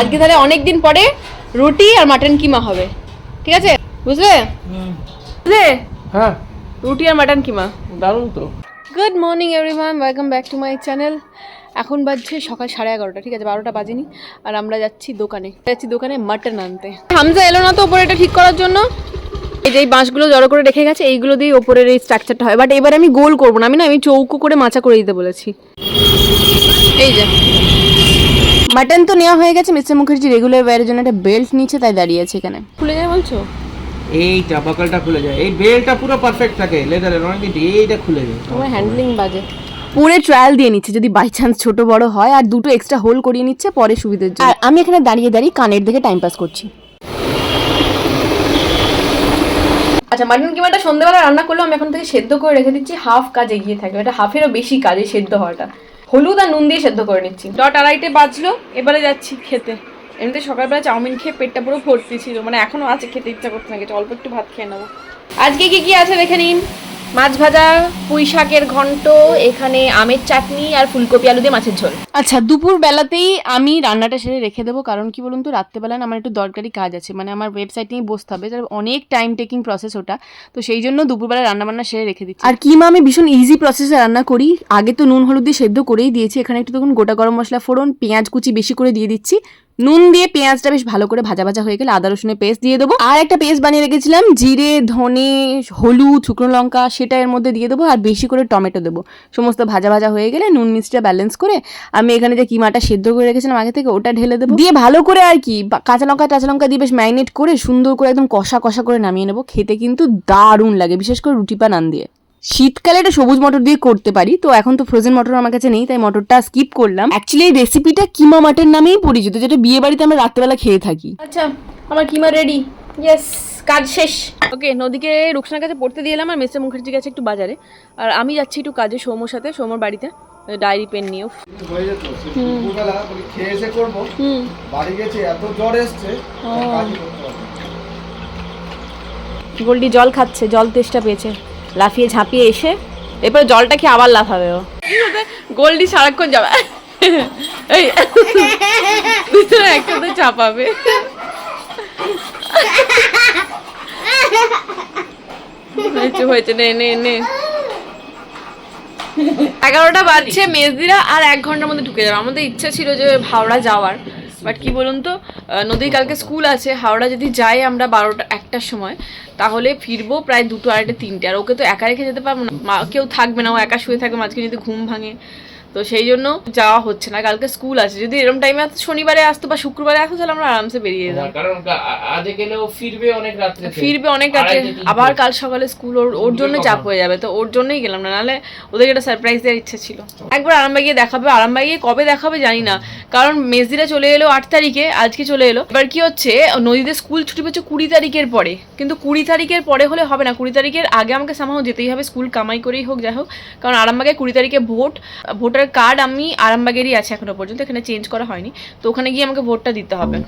আজকে তাহলে অনেক দিন পরে রুটি আর মাটন কিমা হবে। ঠিক আছে? বুঝলে? বুঝলে? হ্যাঁ। রুটি আর মাটন কিমা। দারুণ তো। Good morning everyone welcome back to my channel এখন বাজছে সকাল সাড়ে এগারোটা ঠিক আছে? বারোটা বাজেনি। আর আমরা যাচ্ছি দোকানে। যাচ্ছি দোকানে মাটন আনতে। হামজা এলো না তো ওপরে এটা ঠিক করার জন্য? এই যে এই বাঁশগুলো জড়ো করে রেখে গেছে এইগুলো দিয়ে ওপরের এই স্ট্রাকচারটা হয়। বাট এবার আমি গোল করব না আমি না আমি চৌকো করে মাচা করে দিতে বলেছি। এই যে। মাটন তো নেওয়া হয়ে গেছে মিস্টার মুখার্জি রেগুলার ওয়ারের জন্য একটা বেল্ট নিচে তাই দাঁড়িয়ে আছে এখানে। খুলে যায় বলছো? এই চাপাকালটা খুলে যায়। এই বেলটা পুরো পারফেক্ট থাকে লেদারের অনেকদিন এইটা খুলে যায়। তোমার হ্যান্ডলিং বাজে। পুরে ট্রায়াল দিয়ে নিচ্ছে যদি বাই চান্স ছোট বড় হয় আর দুটো এক্সট্রা হোল করিয়ে নিচ্ছে পরে সুবিধার জন্য। আর আমি এখানে দাঁড়িয়ে দাঁড়িয়ে কানের দিকে টাইম পাস করছি। আচ্ছা মাটন কিমাটা সন্ধ্যেবেলা রান্না করলেও আমি এখন থেকে সেদ্ধ করে রেখে দিচ্ছি হাফ কাজ এগিয়ে থাকবে এটা হাফেরও বেশি কাজে সেদ্ধ হওয়াটা। হলুদ আর নুন দিয়ে সেদ্ধ করে নিচ্ছি। ডট আড়াইটে বাজলো, এবারে যাচ্ছি খেতে। এমনিতে সকালবেলা চাউমিন খেয়ে পেটটা পুরো ভর্তি ছিল মানে এখনও আছে, খেতে ইচ্ছা করতে না, গেছে, অল্প একটু ভাত খেয়ে নেব। আজকে কি কি আছে দেখে নিন। মাছ ভাজা পুঁই শাকের ঘন্ট এখানে আমের চাটনি আর ফুলকপি আলু দিয়ে মাছের ঝোল। আচ্ছা দুপুর বেলাতেই আমি রান্নাটা সেরে রেখে দেবো কারণ কি বলুন তো রাত্রেবেলা আমার একটু দরকারি কাজ আছে। মানে আমার ওয়েবসাইট নিয়ে বসতে হবে যার অনেক টাইম টেকিং প্রসেস ওটা। তো সেই জন্য দুপুরবেলা রান্না বান্না সেরে রেখে দিচ্ছি। আর কিমা আমি ভীষণ ইজি প্রসেসে রান্না করি। আগে তো নুন হলুদ দিয়ে সেদ্ধ করেই দিয়েছি। এখানে একটু তখন গোটা গরম মশলা ফোড়ন পেঁয়াজ কুচি বেশি করে দিয়ে দিচ্ছি। নুন দিয়ে পেঁয়াজটা বেশ ভালো করে ভাজা ভাজা হয়ে গেলে আদা, রসুনের পেস্ট দিয়ে দেবো। আর একটা পেস্ট বানিয়ে রেখেছিলাম, জিরে, ধনে, হলুদ, শুকনো লঙ্কা, সেটা এর মধ্যে দিয়ে দেবো, আর বেশি করে টমেটো দেবো। সমস্ত ভাজা ভাজা হয়ে গেলে নুন মিষ্টিটা ব্যালেন্স করে আমি এখানে যে কিমাটা সেদ্ধ করে রেখেছিলাম আগে থেকে, ওটা ঢেলে দেবো। দিয়ে ভালো করে আর কি কাঁচা লঙ্কা, টাচা লঙ্কা দিয়ে বেশ ম্যারিনেট করে সুন্দর করে একদম কষা কষা করে নামিয়ে নেব। খেতে কিন্তু দারুণ লাগে, বিশেষ করে রুটি পা নান দিয়ে। শীতকালে এটা সবুজ মটর দিয়ে করতে পারি। তো এখন তো ফ্রোজেন মটর আমার কাছে নেই তাই মটরটা স্কিপ করলাম। অ্যাকচুয়ালি এই রেসিপিটা কিমা মাটের নামেই পরিচিত যেটা বিয়ে বাড়িতে আমরা রাত্রেবেলা খেয়ে থাকি। আচ্ছা আমার কিমা রেডি ইয়েস কাজ শেষ। ওকে নদীকে রুকসানার কাছে পড়তে দিয়ে এলাম আর মিস্টার মুখার্জি গেছে একটু বাজারে। আর আমি যাচ্ছি একটু কাজে সৌমর সাথে সৌমর বাড়িতে। ডায়েরি পেন নিয়ে উফ। হয়ে যেত দুপুরবেলা খেয়ে এসে করব। হুম। বাড়ি গেছে এত জ্বর এসছে। গোল্ডি জল খাচ্ছে জল তেষ্টা পেয়েছে। লাফিয়ে ঝাঁপিয়ে এসে, এরপরে জলটা খেয়ে আবার লাফাবে ও। গোল্ডি সারাক্ষণ যাবে। এই একসাথে চাপাবে। হয়েছে হয়েছে, নে নে নে। এগারোটা বাজছে, মেজদিরা আর এক ঘণ্টার মধ্যে ঢুকে যাবে। আমাদের ইচ্ছা ছিল যে হাওড়া যাওয়ার। বাট কি বলুন তো নদী নদীর কালকে স্কুল আছে, হাওড়া যদি যাই আমরা বারোটা, একটার সময়, তাহলে ফিরবো প্রায় দুটো, আড়াইটে, তিনটে, আর ওকে তো একা রেখে যেতে পারব না। মা কেউ থাকবে না, ও একা শুয়ে থাকবে, মাঝখানে যদি ঘুম ভাঙে। তো সেই জন্য যাওয়া হচ্ছে না। কালকে স্কুল আছে। যদি এরকম টাইমে আসতো শনিবারে আসতো বা শুক্রবারে আসতো তাহলে আমরা আরামসে বেরিয়ে যেতাম। কারণ কা- আ- আজ গেলেও ফিরবে অনেক রাত্রে ফিরবে অনেক রাতে আবার কাল সকালে স্কুল ওর ওর জন্য চাপ হয়ে যাবে। তো ওর জন্যই গেলাম না। নাহলে ওদেরকে একটা সারপ্রাইজ দেওয়ার ইচ্ছে ছিল। একবার আরামবাগ গিয়ে দেখাবে। আরামবাগ গিয়ে কবে দেখাবে জানি না। কারণ মেজদিরা চলে এলো আট তারিখে আজকে চলে এলো। এবার কি হচ্ছে নদীতে স্কুল ছুটি পেয়েছে কুড়ি তারিখের পরে। কিন্তু কুড়ি তারিখের পরে হলে হবে না। কুড়ি তারিখের আগে আমাকে সামাও যেতেই হবে। স্কুল কামাই করেই হোক যাই হোক। কারণ আরামবাগে কুড়ি তারিখে ভোট। ভোটার কার্ড আমি আরামবাগেরই আছে এখনও পর্যন্ত, এখানে চেঞ্জ করা হয়নি। তো ওখানে গিয়ে আমাকে ভোটটা দিতে হবে।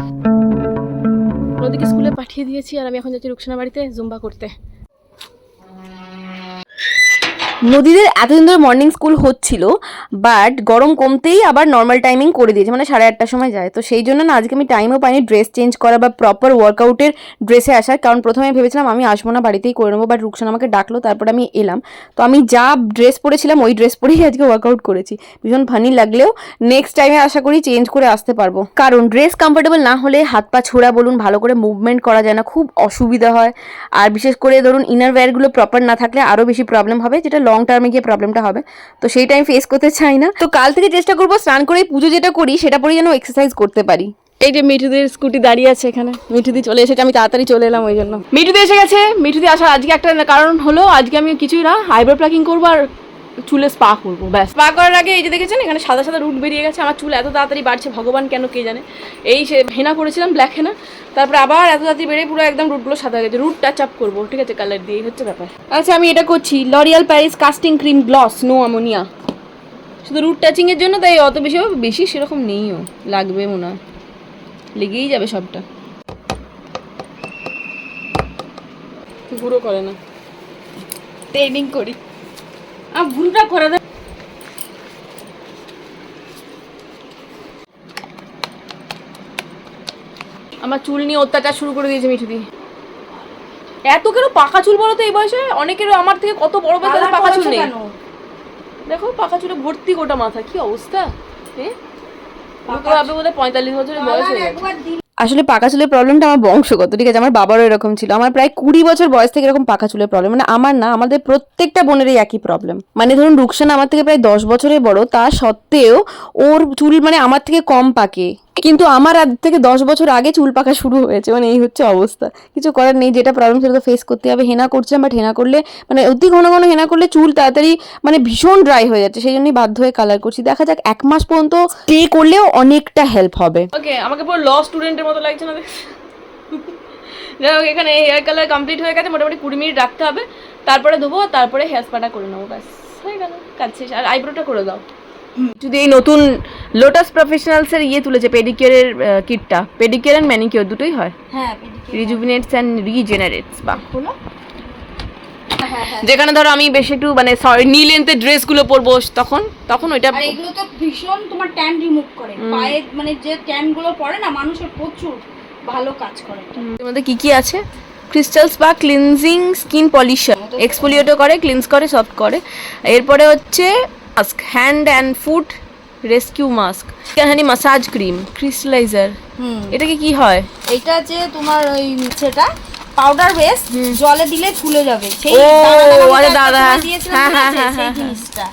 ওদিকে স্কুলে পাঠিয়ে দিয়েছি আর আমি এখন যাচ্ছি রুকসানা বাড়িতে, জুম্বা করতে। নদীদের এতদিন ধরে মর্নিং স্কুল হচ্ছিল বাট গরম কমতেই আবার নর্মাল টাইমিং করে দিয়েছে মানে সাড়ে আটটার সময় যায়। তো সেই জন্য না, আজকে আমি টাইমও পাইনি ড্রেস চেঞ্জ করা বা প্রপার ওয়ার্কআউটের ড্রেসে আসার। কারণ প্রথমে ভেবেছিলাম আমি আসব না, বাড়িতেই করে নেব বাট রুকসান আমাকে ডাকলো, তারপরে আমি এলাম। তো আমি যা ড্রেস পরেছিলাম, ওই ড্রেস পরেই আজকে ওয়ার্কআউট করেছি। ভীষণ ফানি লাগলেও নেক্সট টাইমে আশা করি চেঞ্জ করে আসতে পারব। কারণ ড্রেস কমফোর্টেবল না হলে হাত পা ছোড়া বলুন, ভালো করে মুভমেন্ট করা যায় না, খুব অসুবিধা হয়। আর বিশেষ করে ধরুন ইনার ওয়্যারগুলো প্রপার না থাকলে আরও বেশি প্রবলেম হবে, যেটা টার্মে গিয়ে প্রবলেমটা হবে। তো সেই টাইম ফেস করতে চাই না। তো কাল থেকে চেষ্টা করব স্নান করে পুজো যেটা করি, সেটা পরে যেন এক্সারসাইজ করতে পারি। এই যে মিঠুদের স্কুটি দাঁড়িয়ে আছে এখানে। মিঠুদি চলে এসেছে, আমি তাড়াতাড়ি চলে এলাম ওই জন্য। মিঠুদি এসে গেছে। মিঠুদি আসার আজকে একটা কারণ হলো, আজকে আমি কিছুই না আইব্রো প্লাকিং করব আর চুলে স্পা করব, ব্যাস। স্পা করার আগে এই যে দেখেছেন, এখানে সাদা সাদা রুট বেরিয়ে গেছে, আমার চুল এত তাড়াতাড়ি বাড়ছে, ভগবান কেন কে জানে? এই সে হেনা করেছিলাম ব্ল্যাক হেনা, তারপরে আবার এত তাড়াতাড়ি বেড়ে পুরো একদম রুটগুলো সাদা হয়ে গেছে রুট টাচ আপ করব, ঠিক আছে কালার দিয়ে হচ্ছে ব্যাপার। আচ্ছা আমি এটা করছি L'Oreal Paris Casting Creme Gloss no ammonia শুধু রুট টাচিংয়ের জন্য, তাই অত বেশি বেশি সেরকম নেইও লাগবে মনে হয়। লেগেই যাবে সবটা। গুঁড়ো করে না। ট্রেনিং করি। ভুলটা করে দে। আমার চুল নিয়ে অত্যাচার শুরু করে দিয়েছে মিঠুদি। এত কেন পাকা চুল বলো তো এই বয়সে? অনেকের আমার থেকে কত বড় বয়স তাদের পাকা চুল নেই। দেখো পাকা চুলে ভর্তি গোটা মাথা কি অবস্থা? ভাবে বোধ হয় পঁয়তাল্লিশ বছরের বয়স হয়ে গেছে। আসলে পাকা চুলের প্রবলেমটা আমার বংশগত, ঠিক আছে? আমার বাবারও এরকম ছিল। আমার প্রায় কুড়ি বছর বয়স থেকে এরকম পাকা চুলের প্রবলেম মানে আমার না, আমাদের প্রত্যেকটা বোনেরই একই প্রবলেম মানে ধরুন, রুকসানা আমার থেকে প্রায় দশ বছরের বড়। তা সত্ত্বেও ওর চুল মানে আমার থেকে কম পাকে। কিন্তু আমার আজ থেকে দশ বছর আগে চুল পাকা শুরু হয়েছে মানে এই হচ্ছে অবস্থা। কিছু করার নেই, যেটা প্রবলেম সেটা তো ফেস করতে হবে, হেনা করছিলাম বাট হেনা করলে মানে অতি ঘন ঘন হেনা করলে চুল তাড়াতাড়ি মানে ভীষণ ড্রাই হয়ে যাচ্ছে, সেই জন্যই বাধ্য হয়ে কালার করছি। দেখা যাক, এক মাস পর্যন্ত স্টে করলেও অনেকটা হেল্প হবে। ওকে, আমাকে পুরো ল স্টুডেন্টের মতো লাগছে না যাই হোক, এখানে হেয়ার কালার কমপ্লিট হয়ে গেছে, মোটামুটি কুড়ি মিনিট রাখতে হবে। তারপরে ধোবো, তারপরে হেয়ার স্পাটা করে নেব, ব্যাস, হয়ে গেল, কাজ শেষ। আর আইব্রোটা করে দাও। যদি এই নতুন লোটাস প্রফেশনালসের ইয়ে তুলেছে পেডিকিউরের কিটটা পেডিকিউর অ্যান্ড ম্যানিকিউর দুটোই হয়? হ্যাঁ রিজুভিনেটস অ্যান্ড রিজেনারেটস বা যেখানে ধরো আমি বেশ একটু মানে সরি নি লেন্থের ড্রেসগুলো পরবো তখন তখন ওইটা আর এগুলো তো ভীষণ তোমার ট্যান রিমুভ করে। পায়ে মানে যে ট্যানগুলো পড়ে না মানুষের প্রচুর ভালো কাজ করে। মধ্যে কি কি আছে? Crystal spa cleansing skin polisher এক্সফোলিয়েটও করে ক্লিনস করে সফট করে। এরপরে হচ্ছে mask hand and foot rescue mask এখানে মাসাজ ক্রিম ক্রিস্টালাইজার হুম এটা কি হয়? এটা যে তোমার ওই সেটা পাউডার বেস জলে দিলে ফুলে যাবে। সেই আরে দাদা, হ্যাঁ, হ্যাঁ? হ্যাঁ, সেই হ্যাঁ, জিনিসটা।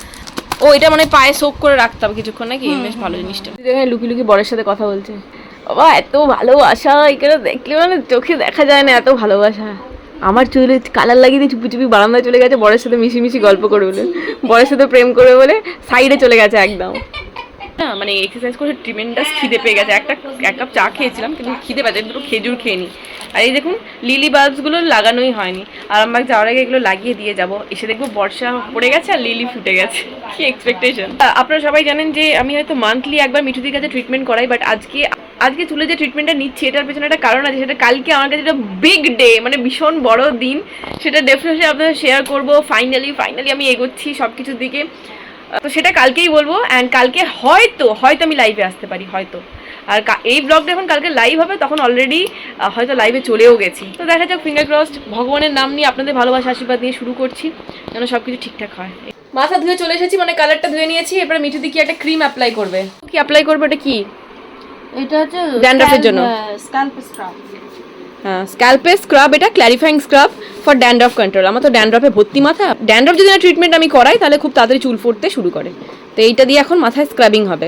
ও এটা মানে পায়ে সোক করে রাখতে হবে কিছুক্ষণ নাকি? বেশ ভালো জিনিসটা। এখানে লুকি লুকি বরের সাথে কথা বলছে। বাবা এত ভালোবাসা এখানে দেখলে মানে চোখে দেখা যায় না এত ভালোবাসা। আমার চুলে কালার লাগিয়ে দিয়ে চুপি চুপি বারান্দায় চলে গেছে, বরের সাথে মিশি মিশি গল্প করে বলে। বরের সাথে প্রেম করে বলে সাইডে চলে গেছে একদম। মানে এক্সারসাইজ করে ট্রিমেন্ডাস খিদে পেয়ে গেছে। একটা, এক কাপ চা খেয়েছিলাম, কিন্তু খিদে পেয়েছে দুটো খেজুর খেয়ে নিই আর এই দেখুন লিলি বাল্বসগুলো লাগানোই হয়নি। আরামবাগ যাওয়ার আগে এগুলো লাগিয়ে দিয়ে যাব। এসে দেখব বর্ষা পড়ে গেছে আর লিলি ফুটে গেছে। কি এক্সপেকটেশন আপনারা সবাই জানেন যে আমি হয়তো মান্থলি একবার মিঠুদির কাছে ট্রিটমেন্ট করাই বাট আজকে আজকে চুলে যে ট্রিটমেন্টটা নিচ্ছি, এটার পেছনে একটা কারণ আছে, সেটা কালকে আমার কাছে একটা বিগ ডে মানে ভীষণ বড় দিন। সেটা ডেফিনেটলি আপনাদের শেয়ার করব ফাইনালি ফাইনালি আমি এগোচ্ছি সব কিছুর দিকে তো সেটা কালকেই বলব অ্যান্ড কালকে হয়তো হয়তো আমি লাইভে আসতে পারি, হয়তো। আর এই ব্লগটা যখন কালকে লাইভ হবে, তখন অলরেডি হয়তো লাইভে চলেও গেছি। তো দেখা যাক ফিঙ্গার ক্রসড ভগবানের নাম নিয়ে আপনাদের ভালোবাসা, আশীর্বাদ নিয়ে শুরু করছি, যেন সব কিছু ঠিকঠাক হয়। মাথা ধুয়ে চলে এসেছি মানে কালারটা ধুয়ে নিয়েছি, এবারে মিঠুদি কি একটা ক্রিম অ্যাপ্লাই করবে? কি অ্যাপ্লাই করবে এটা কি? এটা হচ্ছে Dandruff জন্য? স্ক্যাল্প স্ক্রাব হ্যাঁ স্ক্যাল্পে স্ক্রাব এটা clarifying scrub for dandruff control আমার তো ড্যান্ড্রফে ভর্তি মাথা। ড্যান্ড্রফ যদি না ট্রিটমেন্ট আমি করাই তাহলে খুব তাড়াতাড়ি চুল ফুটতে শুরু করে। তো এইটা দিয়ে এখন মাথায় স্ক্রাবিং হবে।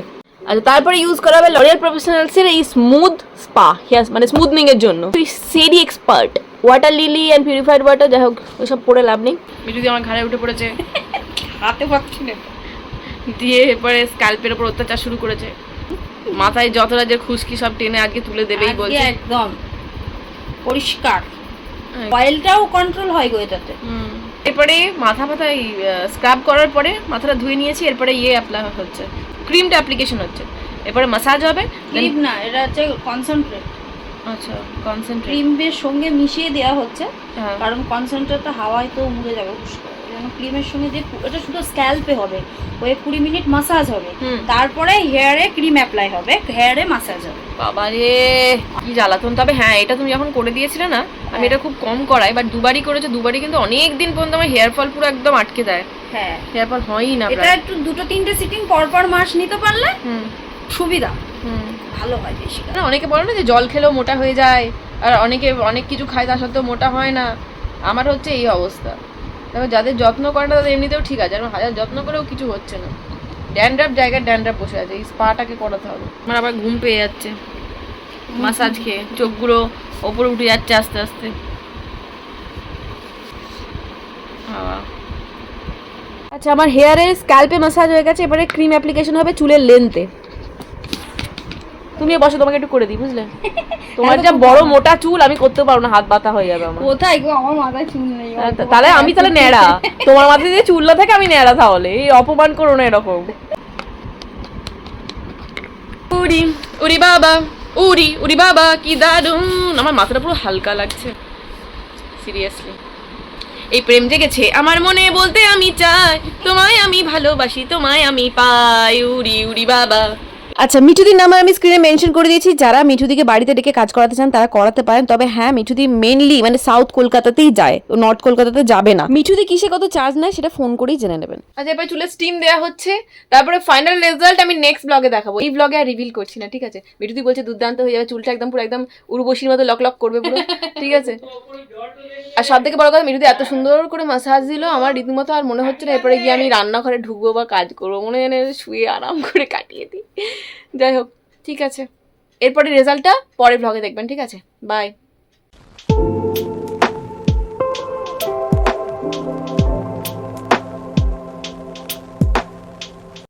আচ্ছা তারপরে ইউজ করা হবে লরিয়াল প্রফেশনালসের এই স্মুথ স্পা হেয়ার মানে স্মুথনিং এর জন্য। Serie Expert water lily and purified water যাই হোক ওইসব পরে লাভ নেই। যদি আমার ঘাড়ে উঠে পড়েছে। হাতে পাচ্ছি না। দিয়ে এরপরে স্ক্যাল্পের ওপর অত্যাচার শুরু করেছে। মাথায় যতটা যে খুশকি সব টেনে আজকে তুলে দেবেই বলছে। একদম। পরিষ্কার। হ্যাঁ। অয়েলটাও কন্ট্রোল হয় গো এটাতে। এরপরে মাথা ফাথা স্ক্রাব করার পরে মাথাটা ধুয়ে নিয়েছি এরপরে ইয়ে অ্যাপ্লাই হচ্ছে ক্রিমটা অ্যাপ্লিকেশন হচ্ছে। এরপরে মাসাজ হবে ক্রিম না এটা হচ্ছে কনসেন্ট্রেট আচ্ছা কনসেন্ট্রেট ক্রিমের সঙ্গে মিশিয়ে দেওয়া হচ্ছে হ্যাঁ। কারণ কনসেন্ট্রেটটা হাওয়ায় তো মুড়ে যাবে হুশ জন্য ক্রিমের সঙ্গে যে এটা শুধু স্ক্যাল্পে হবে। ওই কুড়ি মিনিট মাসাজ হবে। তারপরে হেয়ারে ক্রিম অ্যাপ্লাই হবে। হেয়ারে মাসাজ হবে। বাবা রে কি জ্বালাতন। তবে হ্যাঁ এটা তুমি যখন করে দিয়েছিলে না আমি এটা খুব কম করাই বাট দুবারই করেছ দুবারই কিন্তু অনেক দিন পর্যন্ত আমার হেয়ার ফল পুরো একদম আটকে দেয়। হ্যাঁ। হেয়ার ফল হয়ই না এটা একটু দুটো তিনটে সিটিং পর পর মাস নিতে পারলে সুবিধা। হুম। ভালো হয় বেশি। অনেকে বলে না যে জল খেলেও মোটা হয়ে যায় আর অনেকে অনেক কিছু খায় তা সত্ত্বেও মোটা হয় না। আমার হচ্ছে এই অবস্থা। দেখো যাদের যত্ন করে না তাদের এমনিতেও ঠিক আছে আর হাজার যত্ন করেও কিছু হচ্ছে না। ড্যান্ড্রাফ জায়গায় ড্যান্ড্রাফ বসে আছে এই স্পাটাকে করাতে হবে? আমার আবার ঘুম পেয়ে যাচ্ছে। মাসাজ খেয়ে চোখগুলো ওপরে উঠে যাচ্ছে আস্তে আস্তে। আচ্ছা আমার হেয়ারে স্ক্যাল্পে মাসাজ হয়ে গেছে এবারে ক্রিম অ্যাপ্লিকেশন হবে চুলের লেন্থে তুমিও বসো তোমাকে একটু করে দিই বুঝলে? তোমার যা বড় মোটা চুল আমি করতে পারব না হাত ব্যথা হয়ে যাবে আমার। কোথায় গো? আমার মাথায় চুল নেই তাহলে আমি তাহলে ন্যাড়া। তোমার মাথায় দিয়ে চুল না থাকে আমি ন্যাড়া তাহলে। এই অপমান করো না এরকম। উড়ি উড়ি বাবা উড়ি উড়ি বাবা কি দারুণ আমার মাথাটা পুরো হালকা লাগছে। সিরিয়াসলি এই প্রেম জেগেছে আমার মনে বলতে আমি চাই। তোমায় আমি ভালোবাসি তোমায় আমি পাই। উড়ি উড়ি বাবা। আচ্ছা মিঠুদির নাম্বার আমি স্ক্রিনে মেনশন করে দিয়েছি। যারা মিঠুদিকে বাড়িতে ডেকে কাজ করাতে চান, তারা করাতে পারেন। তবে হ্যাঁ মিঠুদি মেনলি মানে সাউথ কলকাতাতেই যায়। নর্থ কলকাতাতে যাবে না। মিঠুদি কিসে কত চার্জ নেয়, সেটা ফোন করেই জেনে নেবেন। আচ্ছা এবার চুলে স্টিম দেওয়া হচ্ছে। তারপরে ফাইনাল রেজাল্ট আমি নেক্সট ব্লগে দেখাবো। এই ব্লগে আর রিভিল করছি না, ঠিক আছে? মিঠুদি বলছে দুর্দান্ত হয়ে যাবে, চুলটা একদম পুরো একদম উর্বশীর মতো লক লক করবে পুরো, ঠিক আছে? আর সব থেকে বড় কথা, মিঠুদি এত সুন্দর করে মাসাজ দিল। আমার রীতিমতো আর মনে হচ্ছে না, এরপরে গিয়ে আমি রান্নাঘরে ঢুকবো বা কাজ করব। মনে হয় শুয়ে আরাম করে কাটিয়ে দিই। যাই হোক ঠিক আছে। এরপরে রেজাল্টটা পরের ব্লগে দেখবেন ঠিক আছে? বাই